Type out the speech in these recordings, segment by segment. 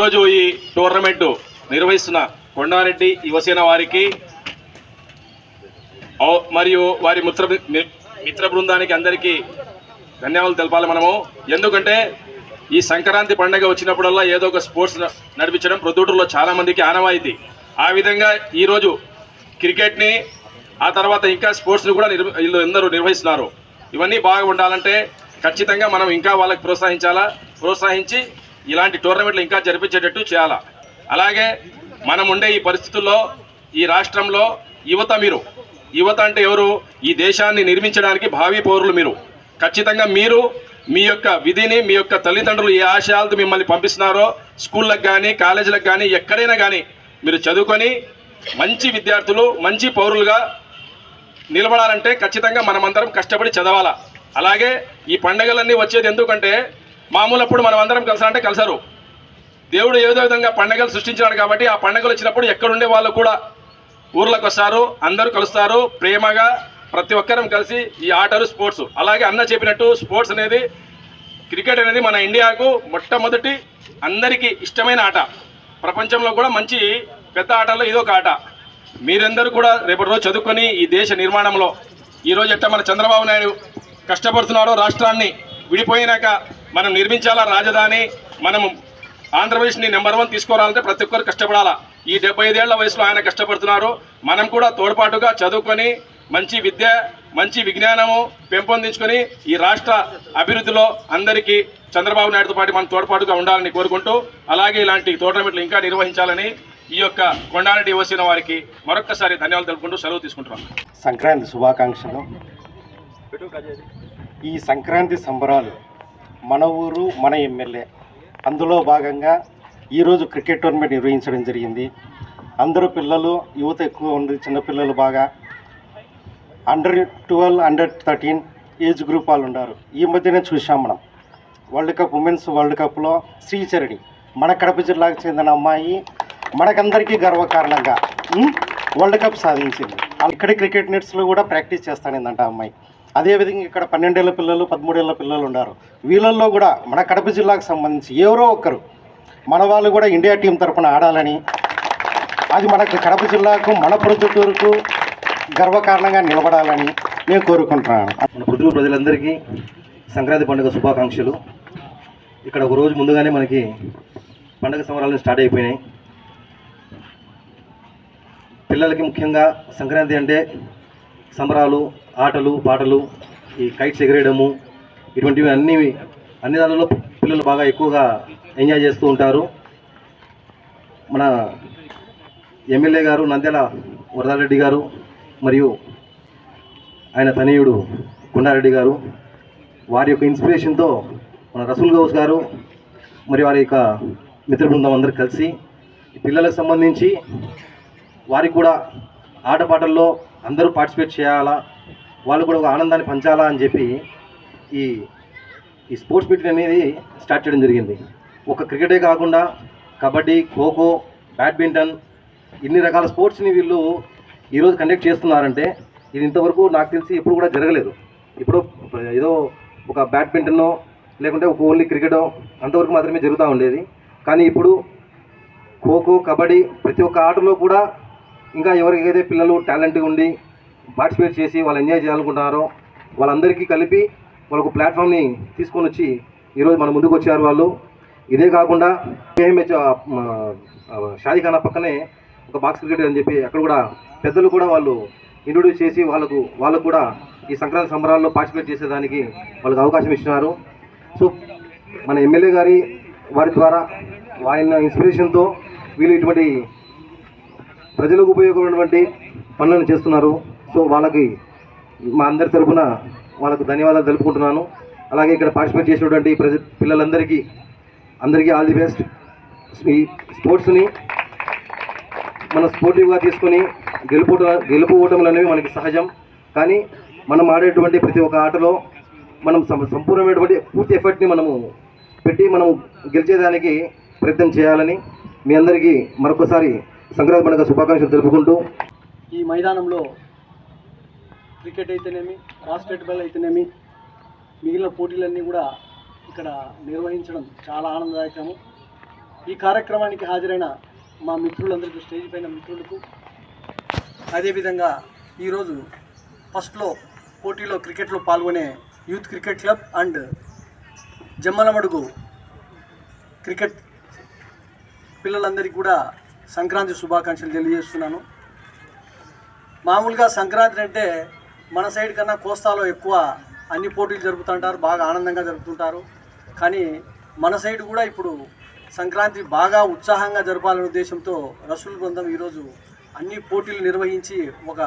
ఈరోజు ఈ టోర్నమెంటు నిర్వహిస్తున్న కొండారెడ్డి యువసేన వారికి మరియు వారి మిత్ర మిత్ర బృందానికి అందరికీ ధన్యవాదాలు తెలపాలి మనము. ఎందుకంటే ఈ సంక్రాంతి పండుగ వచ్చినప్పుడల్లా ఏదో ఒక స్పోర్ట్స్ నడిపించడం ప్రొద్దుటూరులో చాలామందికి ఆనవాయితీ. ఆ విధంగా ఈరోజు క్రికెట్ని ఆ తర్వాత ఇంకా స్పోర్ట్స్ని కూడా నిర్వ వీళ్ళు అందరూ నిర్వహిస్తున్నారు. ఇవన్నీ బాగా ఉండాలంటే ఖచ్చితంగా మనం ఇంకా వాళ్ళకి ప్రోత్సహించాలా? ప్రోత్సహించి ఇలాంటి టోర్నమెంట్లు ఇంకా జరిపించేటట్టు చేయాలా? అలాగే మనం ఉండే ఈ పరిస్థితుల్లో ఈ రాష్ట్రంలో యువత మీరు. యువత అంటే ఎవరు? ఈ దేశాన్ని నిర్మించడానికి భావి పౌరులు మీరు. ఖచ్చితంగా మీరు మీ యొక్క విధిని మీ యొక్క తల్లిదండ్రులు ఏ ఆశయాలతో మిమ్మల్ని పంపిస్తున్నారో స్కూళ్ళకు కానీ కాలేజీలకు కానీ ఎక్కడైనా కానీ మీరు చదువుకొని మంచి విద్యార్థులు మంచి పౌరులుగా నిలబడాలంటే ఖచ్చితంగా మనమందరం కష్టపడి చదవాలా. అలాగే ఈ పండగలన్నీ వచ్చేది ఎందుకంటే మామూలు అప్పుడు మనం అందరం కలిసారంటే కలిసారు. దేవుడు ఏదో విధంగా పండగలు సృష్టించాడు కాబట్టి ఆ పండగలు వచ్చినప్పుడు ఎక్కడుండే వాళ్ళు కూడా ఊర్లకు వస్తారు అందరూ కలుస్తారు ప్రేమగా ప్రతి ఒక్కరం కలిసి ఈ ఆటలు స్పోర్ట్స్. అలాగే అన్న చెప్పినట్టు స్పోర్ట్స్ అనేది క్రికెట్ అనేది మన ఇండియాకు మొట్టమొదటి అందరికీ ఇష్టమైన ఆట. ప్రపంచంలో కూడా మంచి పెద్ద ఆటల్లో ఇదొక ఆట. మీరందరూ కూడా రేపటి రోజు చదువుకొని ఈ దేశ నిర్మాణంలో ఈరోజు ఎట్ట మన చంద్రబాబు నాయుడు కష్టపడుతున్నాడో రాష్ట్రాన్ని విడిపోయినాక మనం నిర్మించాలా రాజధాని? మనము ఆంధ్రప్రదేశ్ని నెంబర్ వన్ తీసుకురావాలంటే ప్రతి ఒక్కరు కష్టపడాలా? ఈ డెబ్బై ఐదేళ్ళ వయసులో ఆయన కష్టపడుతున్నారు. మనం కూడా తోడ్పాటుగా చదువుకొని మంచి విద్య మంచి విజ్ఞానము పెంపొందించుకొని ఈ రాష్ట్ర అభివృద్ధిలో అందరికీ చంద్రబాబు నాయుడుతో పాటు మనం తోడ్పాటుగా ఉండాలని కోరుకుంటూ అలాగే ఇలాంటి టోర్నమెంట్లు ఇంకా నిర్వహించాలని ఈ యొక్క కొండారెడ్డి వచ్చిన వారికి మరొక్కసారి ధన్యవాదాలు తెలుపుకుంటూ సెలవు తీసుకుంటున్నాను సంక్రాంతి శుభాకాంక్షలు. ఈ సంక్రాంతి సంబరాలు మన ఊరు మన ఎమ్మెల్యే. అందులో భాగంగా ఈరోజు క్రికెట్ టోర్నమెంట్ నిర్వహించడం జరిగింది. అందరూ పిల్లలు యువత ఎక్కువ ఉంది చిన్నపిల్లలు బాగా. Under twelve under thirteen age group వాళ్ళు ఉన్నారు. ఈ మధ్యనే చూసాం మనం. వరల్డ్ కప్ ఉమెన్స్ వరల్డ్ కప్లో శ్రీచరణి మన కడప జిల్లాకు చెందిన అమ్మాయి మనకందరికీ గర్వకారణంగా వరల్డ్ కప్ సాధించింది. ఇక్కడ క్రికెట్ నెట్స్లో కూడా ప్రాక్టీస్ చేస్తానిందంట అమ్మాయి. అదేవిధంగా ఇక్కడ పన్నెండేళ్ళ పిల్లలు పదమూడేళ్ళ పిల్లలు ఉన్నారు. వీళ్ళల్లో కూడా మన కడప జిల్లాకు సంబంధించి ఎవరో ఒక్కరు మన వాళ్ళు కూడా ఇండియా టీం తరపున ఆడాలని అది మనకు కడప జిల్లాకు మన ప్రొద్దుటూరుకు గర్వకారణంగా నిలబడాలని నేను కోరుకుంటున్నాను. మన పొద్దున ప్రజలందరికీ సంక్రాంతి పండుగ శుభాకాంక్షలు. ఇక్కడ ఒక రోజు ముందుగానే మనకి పండుగ సంబరాలు స్టార్ట్ అయిపోయినాయి. పిల్లలకి ముఖ్యంగా సంక్రాంతి అంటే సంబరాలు ఆటలు పాటలు ఈ కైట్స్ ఎగరేయడము ఇటువంటివి అన్ని అన్ని దానిలో పిల్లలు బాగా ఎక్కువగా ఎంజాయ్ చేస్తూ ఉంటారు. మన ఎమ్మెల్యే గారు నంద్యాల వరదారెడ్డి గారు మరియు ఆయన తనయుడు కొండారెడ్డి గారు వారి యొక్క ఇన్స్పిరేషన్తో మన రసూల్ గౌస్ గారు మరి వారి యొక్క మిత్ర బృందం అందరూ కలిసి పిల్లలకు సంబంధించి వారికి కూడా ఆటపాటల్లో అందరూ పార్టిసిపేట్ చేయాలా? వాళ్ళు కూడా ఒక ఆనందాన్ని పంచాలా అని చెప్పి ఈ ఈ స్పోర్ట్స్ మీట్ అనేది స్టార్ట్ చేయడం జరిగింది. ఒక క్రికెటే కాకుండా కబడ్డీ ఖోఖో బ్యాడ్మింటన్ ఇన్ని రకాల స్పోర్ట్స్ని వీళ్ళు ఈరోజు కండక్ట్ చేస్తున్నారంటే ఇది ఇంతవరకు నాకు తెలిసి ఎప్పుడు కూడా జరగలేదు. ఇప్పుడు ఏదో ఒక బ్యాడ్మింటనో లేకుంటే ఒక ఓన్లీ క్రికెటో అంతవరకు మాత్రమే జరుగుతూ ఉండేది. కానీ ఇప్పుడు ఖోఖో కబడ్డీ ప్రతి ఒక్క ఆటలో కూడా ఇంకా ఎవరికైతే పిల్లలు టాలెంట్గా ఉండి పార్టిసిపేట్ చేసి వాళ్ళు ఎంజాయ్ చేయాలనుకుంటున్నారో వాళ్ళందరికీ కలిపి వాళ్ళకు ప్లాట్ఫామ్ని తీసుకొని వచ్చి ఈరోజు మన ముందుకు వచ్చారు వాళ్ళు. ఇదే కాకుండా కేఎంహెచ్ షాదీఖానా పక్కనే ఒక బాక్స్ క్రికెట్ అని చెప్పి అక్కడ కూడా పెద్దలు కూడా వాళ్ళు ఇంట్రొడ్యూస్ చేసి వాళ్ళకు వాళ్ళకు కూడా ఈ సంక్రాంతి సంబరాల్లో పార్టిసిపేట్ చేసేదానికి వాళ్ళకి అవకాశం ఇచ్చినారు. సో మన ఎమ్మెల్యే గారి వారి ద్వారా ఆయన ఇన్స్పిరేషన్తో వీళ్ళు ఇటువంటి ప్రజలకు ఉపయోగపడినటువంటి పనులను చేస్తున్నారు. సో వాళ్ళకి మా అందరి తరపున వాళ్ళకు ధన్యవాదాలు తెలుపుకుంటున్నాను. అలాగే ఇక్కడ పార్టిసిపేట్ చేసినటువంటి ప్రజ పిల్లలందరికీ అందరికీ ఆల్ ది బెస్ట్. ఈ స్పోర్ట్స్ని మన స్పోర్టివ్గా తీసుకొని గెలుపు గెలుపు ఓటములు అనేవి మనకి సహజం. కానీ మనం ఆడేటువంటి ప్రతి ఒక్క ఆటలో మనం సం- సంపూర్ణమైనటువంటి పూర్తి ఎఫర్ట్ని మనము పెట్టి మనం గెలిచేదానికి ప్రయత్నం చేయాలని మీ అందరికీ మరొకసారి సంక్రాంతి పండుగ శుభాకాంక్షలు తెలుపుకుంటూ ఈ మైదానంలో క్రికెట్ అయితేనేమి బాస్కెట్బాల్ అయితేనేమి మిగిలిన పోటీలన్నీ కూడా ఇక్కడ నిర్వహించడం చాలా ఆనందదాయకము. ఈ కార్యక్రమానికి హాజరైన మా మిత్రులందరికీ స్టేజ్ పైన మిత్రులకు అదేవిధంగా ఈరోజు ఫస్ట్లో పోటీలో క్రికెట్లో పాల్గొనే youth cricket club and Jammalamadugu cricket పిల్లలందరికీ కూడా సంక్రాంతి శుభాకాంక్షలు తెలియజేస్తున్నాను. మామూలుగా సంక్రాంతి అంటే మన సైడ్ కన్నా కోస్తాలో ఎక్కువ అన్ని పోటీలు జరుపుతుంటారు బాగా ఆనందంగా జరుపుతుంటారు. కానీ మన సైడ్ కూడా ఇప్పుడు సంక్రాంతి బాగా ఉత్సాహంగా జరపాలనే ఉద్దేశంతో రసూల్ బృందం ఈరోజు అన్ని పోటీలు నిర్వహించి ఒక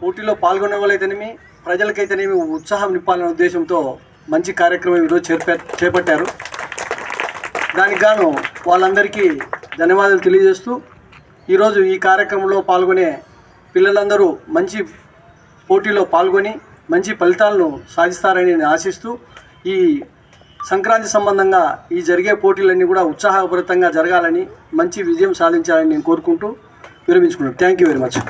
పోటీలో పాల్గొనే వాళ్ళైతేనేమి ప్రజలకైతేనేమి ఉత్సాహం నింపాలనే ఉద్దేశంతో మంచి కార్యక్రమం ఈరోజు చేప చేపట్టారు. దానికి గాను వాళ్ళందరికీ ధన్యవాదాలు తెలియజేస్తూ ఈరోజు ఈ కార్యక్రమంలో పాల్గొనే పిల్లలందరూ మంచి పోటీలో పాల్గొని మంచి ఫలితాలను సాధిస్తారని నేను ఆశిస్తూ ఈ సంక్రాంతి సంబంధంగా ఈ జరిగే పోటీలన్నీ కూడా ఉత్సాహభరితంగా జరగాలని మంచి విజయం సాధించాలని నేను కోరుకుంటూ విరమించుకున్నాను. Thank you very much